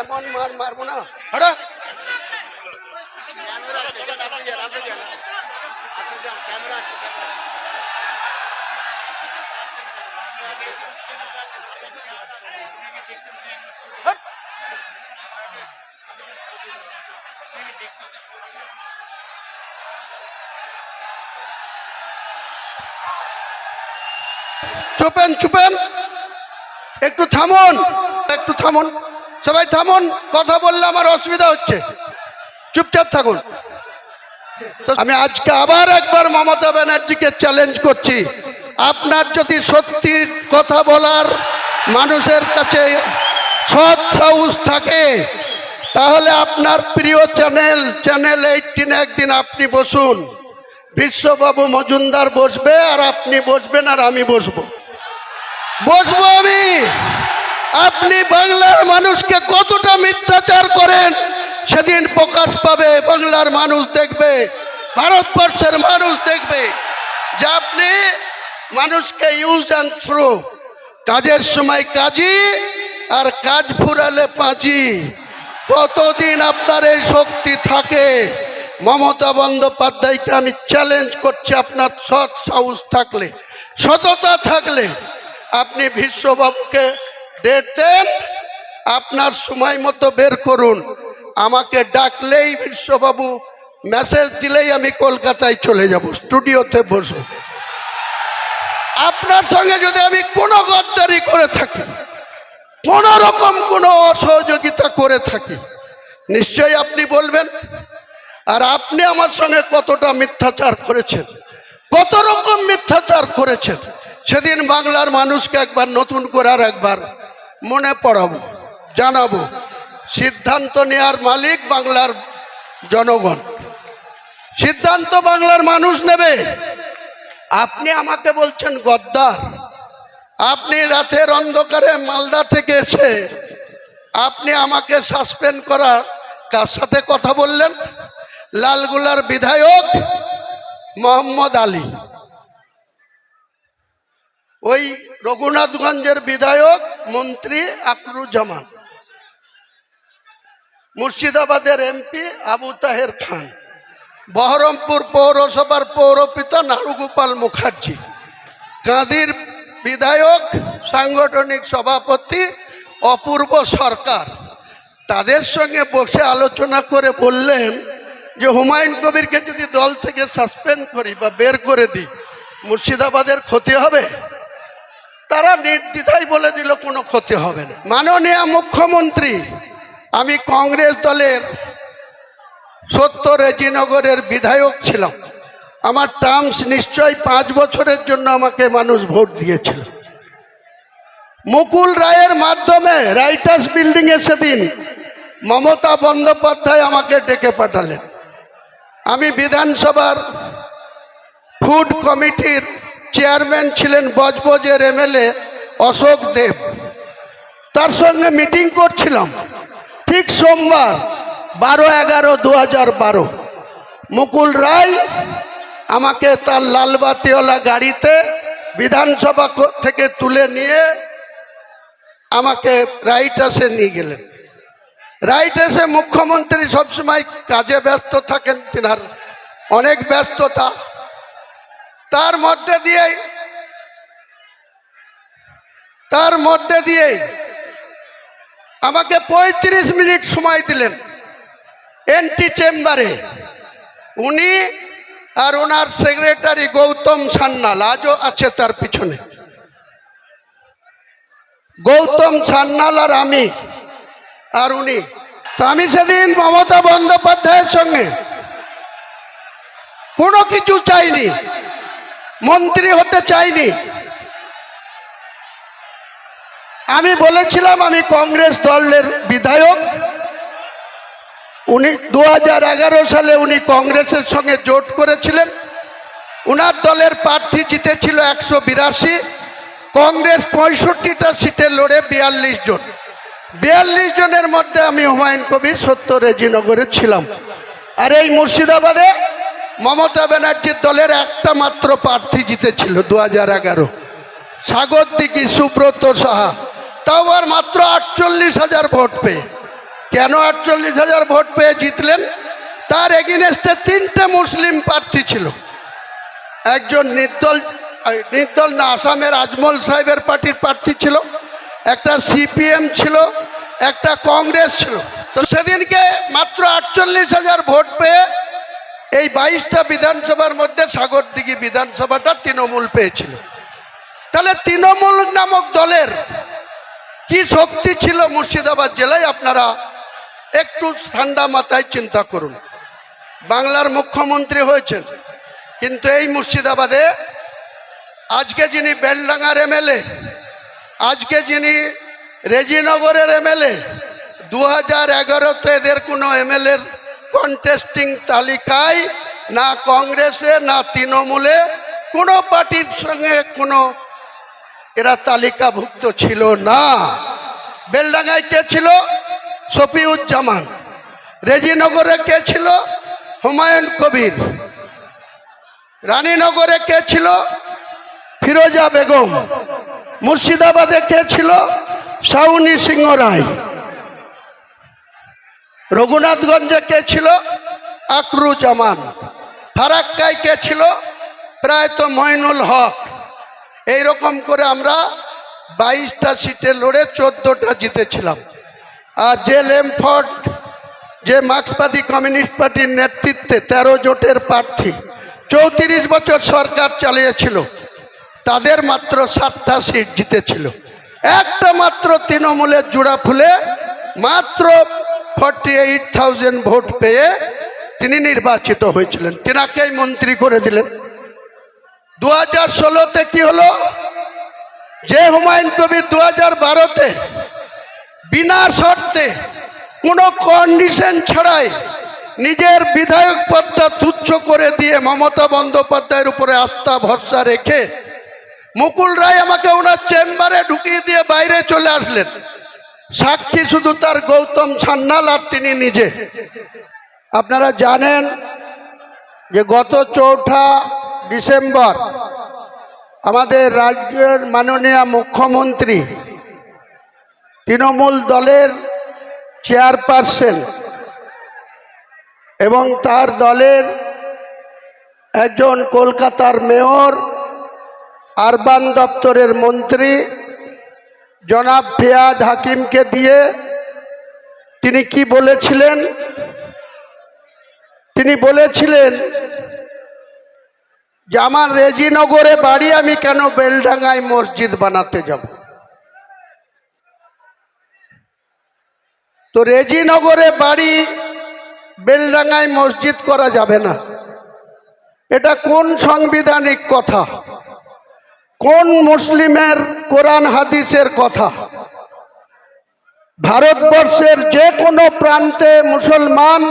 এমন মার মারবো না। হ্যাঁ চুপেন চুপেন। একটু থামুন একটু থামুন। সবাই থামুন, কথা বললে আমার অসুবিধা হচ্ছে। চুপচাপ থাকুন। তো আমি আজকে আবার একবার মমতা ব্যানার্জিকে চ্যালেঞ্জ করছি। আপনার যদি সত্যি কথা বলার মানুষের কাছে সৎ সাহস থাকে, তাহলে আপনার প্রিয় চ্যানেল চ্যানেল এইটিন একদিন আপনি বসুন। বিশ্ববাবু মজুমদার বসবে আর আপনি বসবেন আর আমি বসবো। বসবো আমি। আপনি বাংলার মানুষকে কতটা মিথ্যাচার করেন, সেদিন প্রকাশ পাবে, বাংলার মানুষ দেখবে, ভারতবর্ষের মানুষ দেখবে যে আপনি মানুষকে ইউজ অ্যান্ড থ্রু কাজের সময় কাজী আর কাজ ফুরালে পাঁচি কতদিন আপনার এই শক্তি থাকে? মমতা বন্দ্যোপাধ্যায়কে আমি চ্যালেঞ্জ করছি আপনার সৎ সাহস থাকলে, সততা থাকলে। আপনি বিশ্ববাবুকে ডেট দেন আপনার সময় মতো বের করুন। আমাকে ডাকলেই বিশ্ববাবু মেসেজ দিলেই আমি কলকাতায় চলে যাব স্টুডিওতে বসবো। আপনার সঙ্গে যদি আমি কোনো গদ্দারি করে থাকি, কোনো রকম কোনো অসহযোগিতা করে থাকি, নিশ্চয়ই আপনি বলবেন, আর আপনি আমার সঙ্গে কতটা মিথ্যাচার করেছেন? কত রকম মিথ্যাচার করেছেন? সেদিন বাংলার মানুষকে একবার নতুন করার একবার মনে পড়াবো, জানাব। সিদ্ধান্ত নেয়ার মালিক বাংলার জনগণ। সিদ্ধান্ত বাংলার মানুষ নেবে। আপনি আমাকে বলছেন গদ্দার। আপনি রাতের অন্ধকারে মালদা থেকে এসে আপনি আমাকে সাসপেন্ড করার কার সাথে কথা বললেন? লালগুলার বিধায়ক মোহাম্মদ আলী। ওই রঘুনাথগঞ্জের বিধায়ক মন্ত্রী আকরুজ্জামান, মুর্শিদাবাদের এমপি আবু তাহের খান, বহরমপুর পৌরসভার পৌরপিতা নারুগোপাল মুখার্জি, কাঁদির বিধায়ক, সাংগঠনিক সভাপতি, অপূর্ব সরকার। তাদের সঙ্গে বসে আলোচনা করে বললেন যে, হুমায়ুন কবিরকে যদি দল থেকে সাসপেন্ড করি বা বের করে দিই, মুর্শিদাবাদের ক্ষতি হবে? তারা নির্দ্বিধায় বলে দিল, কোনো ক্ষতি হবে না। মাননীয় মুখ্যমন্ত্রী, আমি কংগ্রেস দলের সত্তর রেজিনগরের বিধায়ক ছিলাম। আমার টার্মস নিশ্চয় পাঁচ বছরের জন্য আমাকে মানুষ ভোট দিয়েছিল। মুকুল রায়ের মাধ্যমে রাইটার্স বিল্ডিং এ সেদিন মমতা বন্দ্যোপাধ্যায় আমাকে ডেকে পাঠালেন। আমি বিধানসভার ফুড কমিটির চেয়ারম্যান ছিলেন বজবজের এমএলএ অশোক দেব। তার সঙ্গে মিটিং করছিলাম। ঠিক সোমবার, বারো এগারো দু হাজার বারো। মুকুল রায় আমাকে তার লালবাতিওয়ালা গাড়িতে বিধানসভা থেকে তুলে নিয়ে আমাকে রাইট আসে নিয়ে গেলেন। রাইট এসে মুখ্যমন্ত্রী সবসময় কাজে ব্যস্ত থাকেন, তিনার অনেক ব্যস্ততা। তার মধ্যে দিয়ে তার মধ্যে দিয়ে আমাকে পঁয়ত্রিশ মিনিট সময় দিলেন এন্টি চেম্বারে। উনি আর ওনার সেক্রেটারি গৌতম সান্যাল আজও আছে তার পিছনে। গৌতম সান্যাল আর আমি আর উনি। তো আমি সেদিন মমতা বন্দ্যোপাধ্যায়ের সঙ্গে কোনো কিছু চাইনি। মন্ত্রী হতে চাইনি। আমি বলেছিলাম, আমি কংগ্রেস দলের বিধায়ক। উনি দু হাজার এগারো সালে উনি কংগ্রেসের সঙ্গে জোট করেছিলেন। উনার দলের প্রার্থী জিতেছিল একশো বিরাশি। কংগ্রেস পঁয়ষট্টিটা সিটে লড়ে বিয়াল্লিশ জন। বিয়াল্লিশ জনের মধ্যে আমি হুমায়ুন কবির সত্য রেজিনগরে ছিলাম। আর এই মুর্শিদাবাদে মমতা ব্যানার্জির দলের একটা মাত্র প্রার্থী জিতেছিল দু হাজার এগারো। সাগর দিঘি, সুব্রত সাহা। তাও আর মাত্র আটচল্লিশ হাজার ভোট পেয়ে। কেন আটচল্লিশ হাজার ভোট পেয়ে জিতলেন? তার এগেনস্টে তিনটে মুসলিম প্রার্থী ছিল। একজন নির্দল নির্দল না, আসামের আজমল সাহেবের পার্টির প্রার্থী ছিল। একটা সিপিএম ছিল, একটা কংগ্রেস ছিল। তো সেদিনকে মাত্র আটচল্লিশ হাজার ভোট পেয়ে এই বাইশটা বিধানসভার মধ্যে সাগরদিঘি বিধানসভাটা তৃণমূল পেয়েছিল। তাহলে তৃণমূল নামক দলের কি শক্তি ছিল মুর্শিদাবাদ জেলায়, আপনারা একটু ঠান্ডা মাথায় চিন্তা করুন। বাংলার মুখ্যমন্ত্রী হয়েছেন, কিন্তু এই মুর্শিদাবাদে আজকে যিনি বেলডাঙ্গার এমএলএ, আজকে যিনি রেজিনগরের এমএলএ, দু হাজার এগারোতে এদের কোনো এমএলএর কন্টেস্টিং তালিকায় না কংগ্রেসে, না তৃণমূলে, কোনো পার্টির সঙ্গে কোনো, এরা তালিকাভুক্ত ছিল না। বেলডাঙ্গায় কে ছিল? শফিউজ্জামান। রেজিনগরে কে ছিল? হুমায়ুন কবির। রানীনগরে কে ছিল? ফিরোজা বেগম। মুর্শিদাবাদে কে ছিল? সাউনি সিংহ রায় রঘুনাথগঞ্জে কে ছিল? আকরু জামান ফারাক্কায় কে ছিল? প্রায় তো মইনুল হক। এইরকম করে আমরা বাইশটা সিটে লড়ে চোদ্দোটা জিতেছিলাম। আর যে লেমফোর্ড, যে মার্ক্সবাদী কমিউনিস্ট পার্টির নেতৃত্বে তেরো জোটের প্রার্থী, চৌত্রিশ বছর সরকার চালিয়েছিল, তাদের মাত্র সাতটা সিট জিতেছিল। একটা মাত্র তৃণমূলের জোড়া ফুলে মাত্র ফর্টি এইট থাউজেন্ড ভোট পেয়ে তিনি নির্বাচিত হয়েছিলেন। তিনাকেই মন্ত্রী করে দিলেন। দু হাজার ষোলোতে কি হলো? যে হুমায়ুন কবির দু হাজার বারোতে বিনা শর্তে কোনো কন্ডিশন ছাড়াই নিজের বিধায়ক পদটা তুচ্ছ করে দিয়ে মমতা বন্দ্যোপাধ্যায়ের উপরে আস্থা, ভরসা রেখে মুকুল রায় আমাকে ওনার চেম্বারে ঢুকিয়ে দিয়ে বাইরে চলে আসলেন। সাক্ষী শুধু তার গৌতম সান্যাল আর তিনি নিজে। আপনারা জানেন যে গত চৌঠা ডিসেম্বর আমাদের রাজ্যের মাননীয় মুখ্যমন্ত্রী তৃণমূল দলের চেয়ারপারসন এবং তার দলের একজন কলকাতার মেয়র, আরবান দপ্তরের মন্ত্রী জনাব ফিয়াদ হাকিমকে দিয়ে তিনি কি বলেছিলেন? তিনি বলেছিলেন যে, আমার রেজিনগরে বাড়ি, আমি কেন বেলডাঙ্গায় মসজিদ বানাতে যাব? তো রেজিনগরে বাড়ি, বেলডাঙ্গায় মসজিদ করা যাবে না। এটা কোন সাংবিধানিক কথা? কোন মুসলিমের কোরআন হাদিসের কথা? ভারতবর্ষের যে কোনো প্রান্তে মুসলমান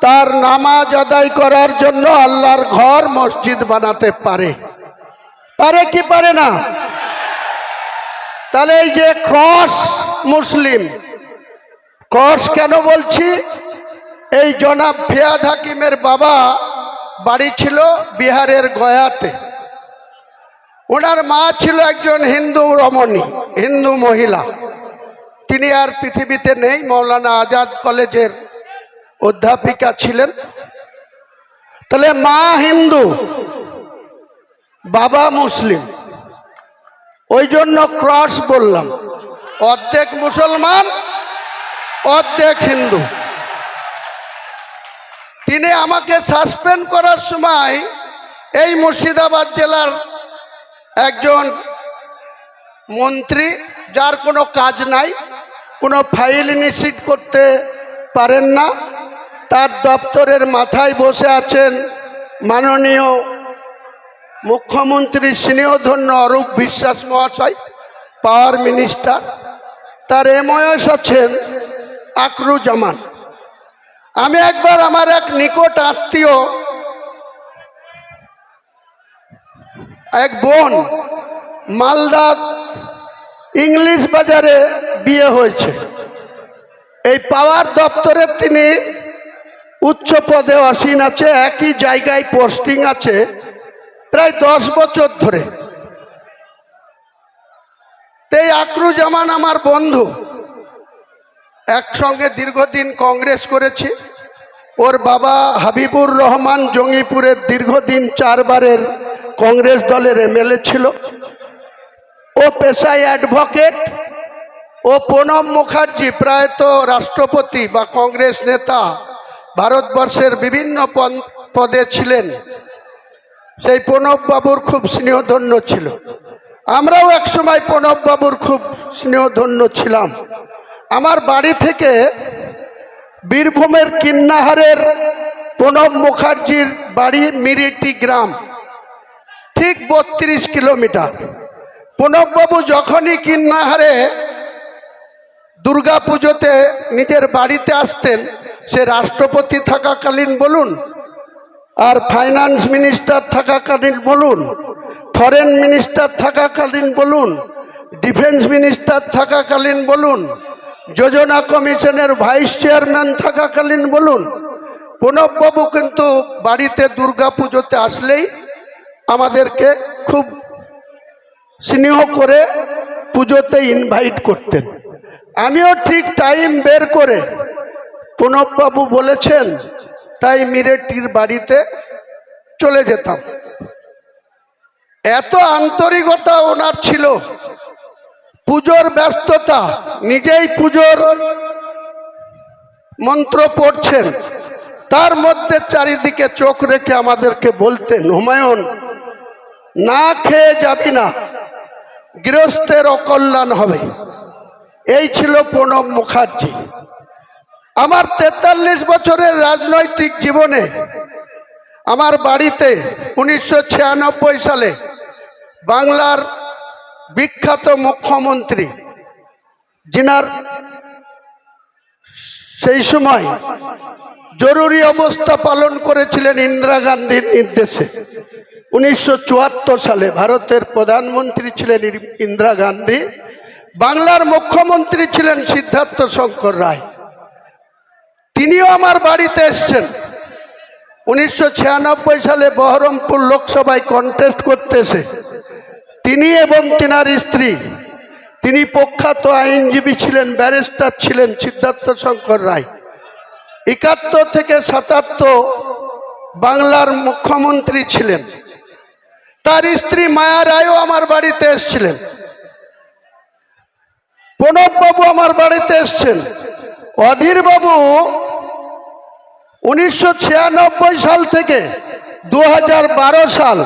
তার নামাজ আদায় করার জন্য আল্লাহর ঘর মসজিদ বানাতে পারে। পারে কি পারে না? তাহলে এই যে ক্রস মুসলিম, ক্রস কেন বলছি? এই জনাব ফিয়াদ হাকিমের বাবা বাড়ি ছিল বিহারের গয়াতে। ওনার মা ছিল একজন হিন্দু রমণী, হিন্দু মহিলা। তিনি আর পৃথিবীতে নেই, মৌলানা আজাদ কলেজের অধ্যাপিকা ছিলেন। তাহলে মা হিন্দু, বাবা মুসলিম। ওই জন্য ক্রস বললাম, অর্ধেক মুসলমান, অর্ধেক হিন্দু। তিনি আমাকে সাসপেন্ড করার সময় এই মুর্শিদাবাদ জেলার একজন মন্ত্রী যার কোনো কাজ নাই, কোনো ফাইল নিশ্চিত করতে পারেন না, তার দপ্তরের মাথায় বসে আছেন মাননীয় মুখ্যমন্ত্রী স্নেহধন্য অরূপ বিশ্বাস মহাশয়, পাওয়ার মিনিস্টার। তার এমএস আছেন আকরু জামান আমি একবার আমার এক নিকট আত্মীয় এক বোন মালদার ইংলিশ বাজারে বিয়ে হয়েছে। এই পাওয়ার দপ্তরে তিনি উচ্চ পদে অসীন আছে, একই জায়গায় পোস্টিং আছে প্রায় দশ বছর ধরে। তেই আকরু জামান আমার বন্ধু, একসঙ্গে দীর্ঘদিন কংগ্রেস করেছি। ওর বাবা হাবিবুর রহমান জঙ্গিপুরের দীর্ঘদিন চারবারের কংগ্রেস দলের এমএলএ ছিল। ও পেশায় অ্যাডভোকেট। ও প্রণব মুখার্জি প্রায়ত রাষ্ট্রপতি বা কংগ্রেস নেতা। ভারতবর্ষের বিভিন্ন পদে ছিলেন। সেই প্রণব বাবুর খুব স্নেহধন্য ছিল। আমরাও একসময় প্রণব বাবুর খুব স্নেহধন্য ছিলাম। আমার বাড়ি থেকে বীরভূমের কিন্নাহারের প্রণব মুখার্জির বাড়ি মিরিটি গ্রাম, ঠিক বত্রিশ কিলোমিটার। প্রণববাবু যখনই কিন্নাহারে দুর্গা পুজোতে নিজের বাড়িতে আসতেন, সে রাষ্ট্রপতি থাকাকালীন বলুন আর ফাইন্যান্স মিনিস্টার থাকাকালীন বলুন, ফরেন মিনিস্টার থাকাকালীন বলুন, ডিফেন্স মিনিস্টার থাকাকালীন বলুন যোজনা কমিশনের ভাইস চেয়ারম্যান থাকাকালীন বলুন প্রণববাবু কিন্তু বাড়িতে দুর্গা পুজোতে আসলেই আমাদেরকে খুব স্নেহ করে পুজোতে ইনভাইট করতেন। আমিও ঠিক টাইম বের করে প্রণববাবু বলেছেন, তাই মিরেটির বাড়িতে চলে যেতাম। এত আন্তরিকতা ওনার ছিল পুজোর ব্যস্ততা, নিজেই পুজোর মন্ত্র পড়ছেন। তার মধ্যে চারিদিকে চোখ রেখে আমাদেরকে বলতেন, হুমায়ুন, না খেয়ে যাবি না, গৃহস্থের অকল্যাণ হবে। এই ছিল প্রণব মুখার্জি। আমার তেতাল্লিশ বছরের রাজনৈতিক জীবনে আমার বাড়িতে উনিশশো ছিয়ানব্বই সালে বাংলার বিখ্যাত মুখ্যমন্ত্রী, যিনার সেই সময় জরুরি অবস্থা পালন করেছিলেন ইন্দিরা গান্ধীর নির্দেশে। উনিশশো চুয়াত্তর সালে ভারতের প্রধানমন্ত্রী ছিলেন ইন্দিরা গান্ধী, বাংলার মুখ্যমন্ত্রী ছিলেন সিদ্ধার্থ শঙ্কর রায়। তিনিও আমার বাড়িতে এসছেন। উনিশশো ছিয়ানব্বই সালে বহরমপুর লোকসভায় কন্টেস্ট করতে এসে তিনি এবং তিনার স্ত্রী, তিনি প্রখ্যাত আইনজীবী ছিলেন, ব্যারিস্টার ছিলেন সিদ্ধার্থ শঙ্কর রায়। একাত্তর থেকে সাতাত্তর বাংলার মুখ্যমন্ত্রী ছিলেন। তার স্ত্রী মায়া রায়ও আমার বাড়িতে এসছিলেন। প্রণববাবু আমার বাড়িতে এসছেন। অধীরবাবু উনিশশো ছিয়ানব্বই সাল থেকে দু হাজার বারো সাল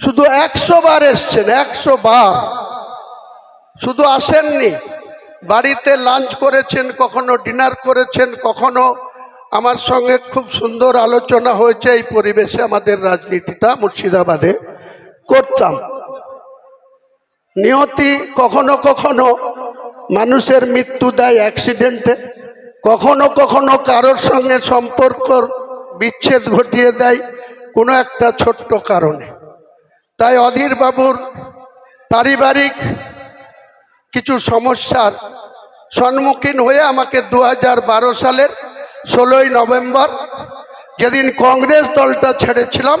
শুধু একশো বার এসছেন, একশো বার। শুধু আসেননি। বাড়িতে লাঞ্চ করেছেন, কখনো ডিনার করেছেন, কখনো আমার সঙ্গে খুব সুন্দর আলোচনা হয়েছে এই পরিবেশে আমাদের রাজনীতিটা মুর্শিদাবাদে করতাম। নিয়তি কখনো কখনো মানুষের মৃত্যু দেয় অ্যাক্সিডেন্টে, কখনো কখনো কারোর সঙ্গে সম্পর্ক বিচ্ছেদ ঘটিয়ে দেয় কোনো একটা ছোট্ট কারণে। তাই অধীর বাবুর পারিবারিক কিছু সমস্যার সম্মুখীন হয়ে আমাকে দু হাজার বারো সালের ষোলোই নভেম্বর যেদিন কংগ্রেস দলটা ছেড়েছিলাম,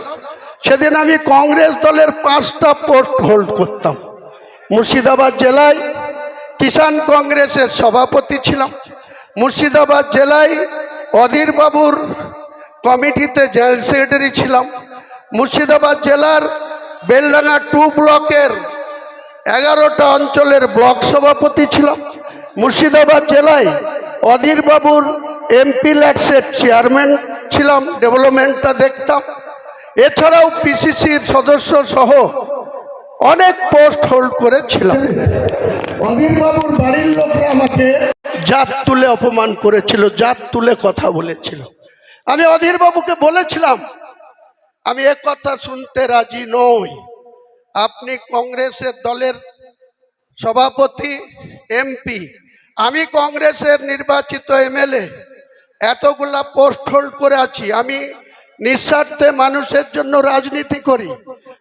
সেদিন আমি কংগ্রেস দলের পাঁচটা পোস্ট হোল্ড করতাম। মুর্শিদাবাদ জেলায় কিষাণ কংগ্রেসের সভাপতি ছিলাম। মুর্শিদাবাদ জেলায় অধীর বাবুর কমিটিতে জেনারেল সেক্রেটারি ছিলাম। মুর্শিদাবাদ জেলার বেলডাঙ্গা টু ব্লকের এগারোটা অঞ্চলের ব্লক সভাপতি ছিলাম। মুর্শিদাবাদ জেলায় অধীর বাবুর এমপি ল্যাটসের চেয়ারম্যান ছিলাম ডেভেলপমেন্টটা দেখতাম। এছাড়াও পিসিসির সদস্য সহ অনেক পোস্ট হোল্ড করেছিলাম। অধীর বাবুর বাড়ির লোকরা আমাকে জাত তুলে অপমান করেছিল জাত তুলে কথা বলেছিল। আমি অধীর বাবুকে বলেছিলাম আমি এ কথা শুনতে রাজি নই। আপনি কংগ্রেসের দলের সভাপতি, এমপি। আমি কংগ্রেসের নির্বাচিত এমএলএ। এতগুলা পোস্ট হোল্ড করে আছি। আমি নিঃস্বার্থে মানুষের জন্য রাজনীতি করি।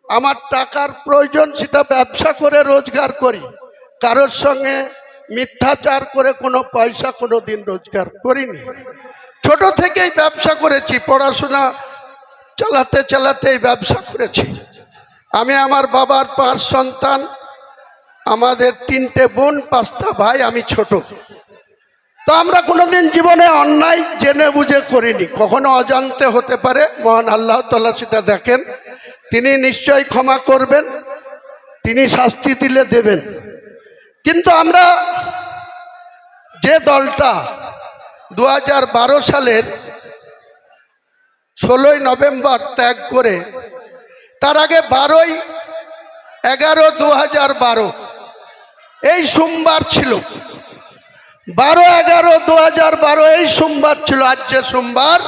আমার টাকার প্রয়োজন সেটা ব্যবসা করে রোজগার করি। কারোর সঙ্গে মিথ্যাচার করে কোনো পয়সা কোনো দিন রোজগার করিনি। ছোট থেকেই ব্যবসা করেছি, পড়াশোনা চালাতে চালাতে এই ব্যবসা করেছি। আমি আমার বাবার পাঁচ সন্তান, আমাদের তিনটে বোন, পাঁচটা ভাই, আমি ছোট। তো আমরা কোনোদিন জীবনে অন্যায় জেনে বুঝে করিনি। কখনো অজান্তে হতে পারে, মহান আল্লাহ তাল্লাহ সেটা দেখেন। তিনি নিশ্চয়ই ক্ষমা করবেন, তিনি শাস্তি দিলে দেবেন। কিন্তু আমরা যে দলটা দু হাজার বারো সালের ষোলোই নভেম্বর ত্যাগ করে, তার আগে বারোই এগারো দু হাজার বারো, এই সোমবার ছিল। বারো এগারো দু হাজার বারো, এই সোমবার ছিল, আজকে সোমবার।